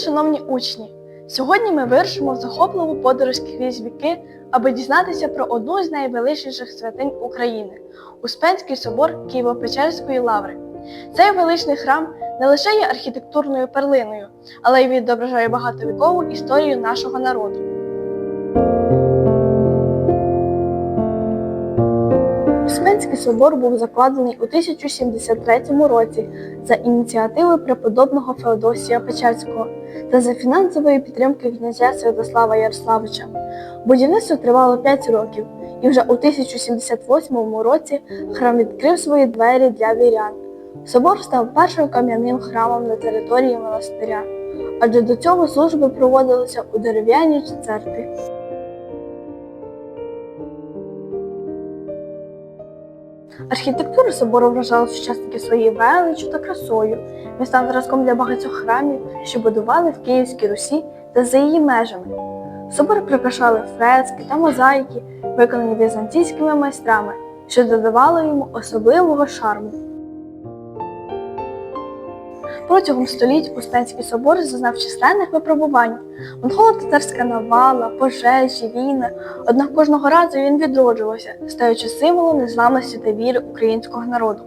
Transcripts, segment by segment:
шановні учні! Сьогодні ми вирушимо в захопливу подорож крізь віки, аби дізнатися про одну з найвеличніших святинь України Успенський собор Києво-Печерської лаври. Цей величний храм не лише є архітектурною перлиною, але й відображає багатовікову історію нашого народу. Успенський собор був закладений у 1073 році за ініціативи преподобного Феодосія Печерського та за фінансової підтримки князя Святослава Ярославича. Будівництво тривало 5 років, і вже у 1078 році храм відкрив свої двері для вірян. Собор став першим кам'яним храмом на території монастиря, адже до цього служби проводилися у дерев'яній церкві. Архітектура собору вражала сучасники своєю величчю та красою. Він зразком для багатьох храмів, що будували в Київській Русі та за її межами. Собор прикрашали фрески та мозаїки, виконані візантійськими майстрами, що додавало йому особливого шарму. Протягом століть Успенський собор зазнав численних випробувань. Монголо-татарська навала, пожежі, війни. Однак кожного разу він відроджувався, стаючи символом незламності та віри українського народу.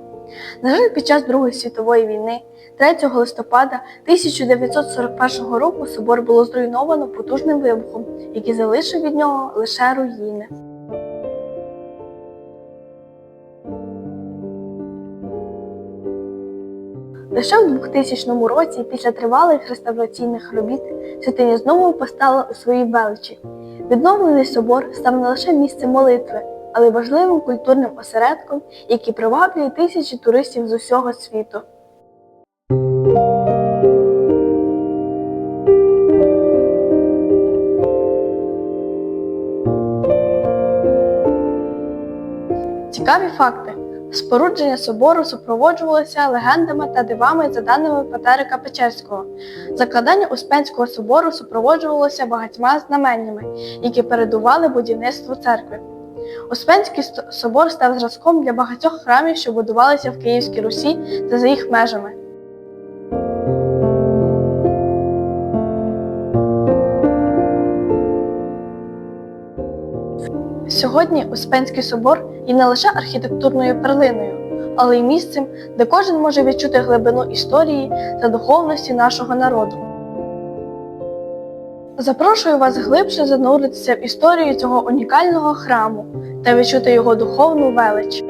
На жаль, під час Другої світової війни, 3 листопада 1941 року собор було зруйновано потужним вибухом, який залишив від нього лише руїни. Лише в 2000 році, після тривалих реставраційних робіт, святиня знову постала у своїй величі. Відновлений собор став не лише місцем молитви, але й важливим культурним осередком, який приваблює тисячі туристів з усього світу. Цікаві факти. Спорудження собору супроводжувалося легендами та дивами за даними Патерика Печерського. Закладання Успенського собору супроводжувалося багатьма знаменнями, які передували будівництву церкви. Успенський собор став зразком для багатьох храмів, що будувалися в Київській Русі та за їх межами. Сьогодні Успенський собор є не лише архітектурною перлиною, але й місцем, де кожен може відчути глибину історії та духовності нашого народу. Запрошую вас глибше зануритися в історію цього унікального храму та відчути його духовну велич.